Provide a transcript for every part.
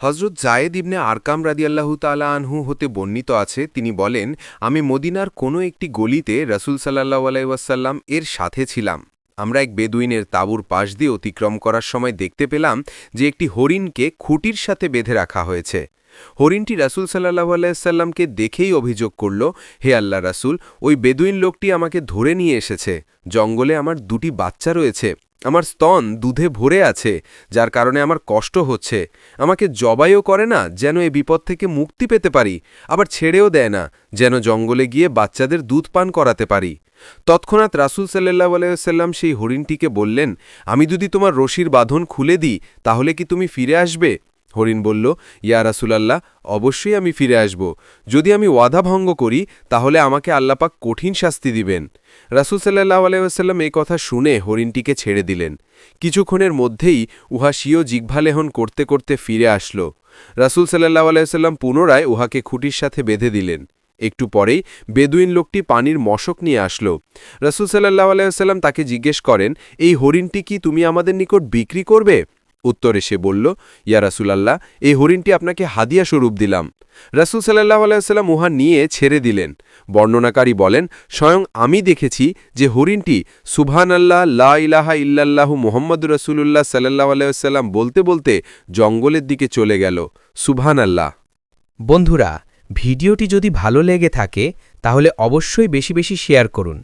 হজরত জায়েদ ইবনে আরকাম রাদিয়াল্লাহু তালা আনহু হতে বর্ণিত আছে, তিনি বলেন, আমি মদিনার কোনো একটি গলিতে রসুল সাল্লাহ আলাইসাল্লাম এর সাথে ছিলাম। আমরা এক বেদুইনের তাঁবুর পাশ দিয়ে অতিক্রম করার সময় দেখতে পেলাম যে একটি হরিণকে খুঁটির সাথে বেঁধে রাখা হয়েছে। হরিণটি রাসুল সাল্লাহ আলাইসাল্লামকে দেখেই অভিযোগ করল, হে আল্লাহ রাসুল, ওই বেদুইন লোকটি আমাকে ধরে নিয়ে এসেছে। জঙ্গলে আমার দুটি বাচ্চা রয়েছে। আমার স্তন দুধে ভরে আছে, যার কারণে আমার কষ্ট হচ্ছে। আমাকে জবাইও করে না যেন এ বিপদ থেকে মুক্তি পেতে পারি, আবার ছেড়েও দেয় না যেন জঙ্গলে গিয়ে বাচ্চাদের দুধ পান করাতে পারি। তৎক্ষণাৎ রাসুল সাল্লাহ আলাইসাল্লাম সেই হরিণটিকে বললেন, আমি যদি তোমার রশির বাঁধন খুলে দিই, তাহলে কি তুমি ফিরে আসবে? হরিণ বলল, ইয়া রাসুলাল্লাহ, অবশ্যই আমি ফিরে আসব। যদি আমি ওয়াদা ভঙ্গ করি, তাহলে আমাকে আল্লাপাক কঠিন শাস্তি দিবেন। রাসুল সাল্লাহ আলাইসাল্লাম এই কথা শুনে হরিণটিকে ছেড়ে দিলেন। কিছুক্ষণের মধ্যেই উহা স্বীয় জিঘ্ভালেহন করতে করতে ফিরে আসল। রাসুল সাল্লাহ আলাইসাল্লাম পুনরায় উহাকে খুঁটির সাথে বেঁধে দিলেন। একটু পরেই বেদুইন লোকটি পানির মশক নিয়ে আসল। রাসুল সাল্লাহ আলাইসাল্লাম তাকে জিজ্ঞেস করেন, এই হরিণটি কি তুমি আমাদের নিকট বিক্রি করবে? উত্তরে সে বলল, ইয়া রাসুলাল্লাহ, এই হরিণটি আপনাকে হাদিয়া স্বরূপ দিলাম। রাসুল সাল্লাহ আলাইসাল্লাম উহা নিয়ে ছেড়ে দিলেন। বর্ণনাকারী বলেন, স্বয়ং আমি দেখেছি যে হরিণটি সুবহান আল্লাহ লা ইলাহা ইল্লাল্লাহু মোহাম্মদ রসুল্লাহ সাল্লাহ আলাইসাল্লাম বলতে বলতে জঙ্গলের দিকে চলে গেল। সুবহান আল্লাহ বন্ধুরা, ভিডিওটি যদি ভালো লেগে থাকে, তাহলে অবশ্যই বেশি বেশি শেয়ার করুন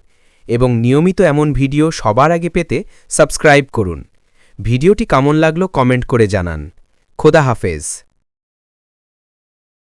এবং নিয়মিত এমন ভিডিও সবার আগে পেতে সাবস্ক্রাইব করুন। ভিডিওটি কেমন লাগল কমেন্ট করে জানান। খোদা হাফেজ।